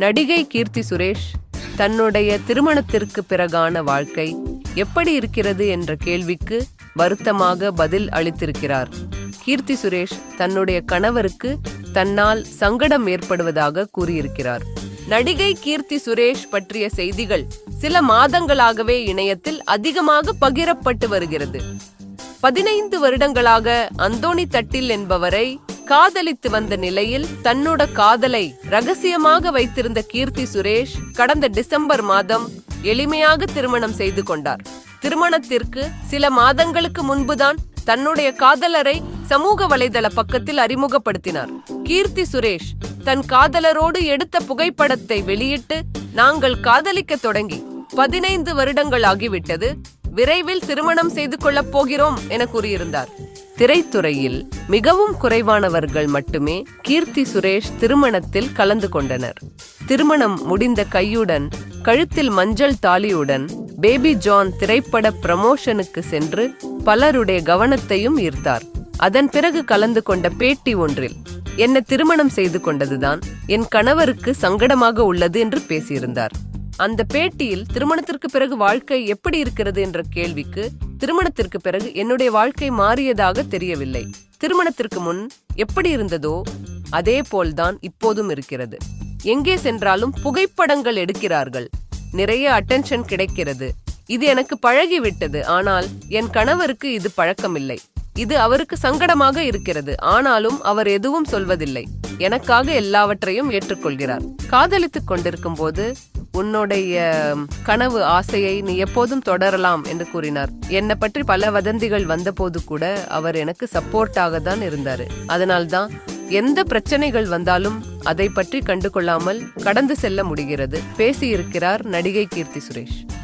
நடிகை கீர்த்தி சுரேஷ் தன்னுடைய திருமணத்திற்கு பிறகான வாழ்க்கை எப்படி இருக்கிறது என்ற கேள்விக்கு வருத்தமாக பதில் அளித்திருக்கிறார். கீர்த்தி சுரேஷ் தன்னுடைய கணவருக்கு தன்னால் சங்கடம் ஏற்படுவதாக கூறியிருக்கிறார். நடிகை கீர்த்தி சுரேஷ் பற்றிய செய்திகள் சில மாதங்களாகவே இணையத்தில் அதிகமாக பகிரப்பட்டு வருகிறது. பதினைந்து வருடங்களாக அந்தோணி தட்டில் என்பவரை காதலித்து வந்த நிலையில் தன்னோட காதலை ரகசியமாக வைத்திருந்த கீர்த்தி சுரேஷ் கடந்த டிசம்பர் மாதம் எளிமையாக திருமணம் செய்து கொண்டார். திருமணத்திற்கு சில மாதங்களுக்கு முன்புதான் தன்னுடைய காதலரை சமூக வலைதள பக்கத்தில் அறிமுகப்படுத்தினார். கீர்த்தி சுரேஷ் தன் காதலரோடு எடுத்த புகைப்படத்தை வெளியிட்டு நாங்கள் காதலிக்க தொடங்கி பதினைந்து வருடங்கள் ஆகிவிட்டது விரைவில் திருமணம் செய்து கொள்ளப் போகிறோம் என கூறியிருந்தார். திரைத்துறையில் மிகவும் குறைவானவர்கள் மட்டுமே கீர்த்தி சுரேஷ் திருமணத்தில் கலந்து கொண்டனர். திருமணம் முடிந்த கையுடன் கழுத்தில் மஞ்சள் தாலியுடன் பேபி ஜான் திரைப்பட ப்ரமோஷனுக்கு சென்று பலருடைய கவனத்தையும் ஈர்த்தார். அதன் பிறகு கலந்து கொண்ட பேட்டி ஒன்றில் என்ன திருமணம் செய்து கொண்டதுதான் என் கணவருக்கு சங்கடமாக உள்ளது என்று பேசியிருந்தார். அந்த பேட்டியில் திருமணத்திற்கு பிறகு வாழ்க்கை எப்படி இருக்கிறது என்ற கேள்விக்கு திருமணத்திற்கு பிறகு என்னுடைய வாழ்க்கை மாறியதாக தெரியவில்லை. திருமணத்திற்கு முன் எப்படி இருந்ததோ அதே போல்தான் இப்போதும் இருக்கிறது. எங்கே சென்றாலும் புகைப்படங்கள் எடுக்கிறார்கள். நிறைய அட்டென்ஷன் கிடைக்கிறது. இது எனக்கு பழகிவிட்டது. ஆனால் என் கணவருக்கு இது பழக்கமில்லை. இது அவருக்கு சங்கடமாக இருக்கிறது. ஆனாலும் அவர் எதுவும் சொல்வதில்லை. எனக்காக எல்லாவற்றையும் ஏற்றுக்கொள்கிறார். காதலித்துக் கொண்டிருக்கும் போது உன்னுடைய கனவு ஆசையை நீ எப்போதும் தொடரலாம் என்று கூறினார். என்னை பற்றி பல வதந்திகள் வந்தபோது கூட அவர் எனக்கு சப்போர்ட்டாக தான் இருந்தாரு. அதனால்தான் எந்த பிரச்சனைகள் வந்தாலும் அதை பற்றி கண்டுகொள்ளாமல் கடந்து செல்ல முடிகிறது. பேசியிருக்கிறார் நடிகை கீர்த்தி சுரேஷ்.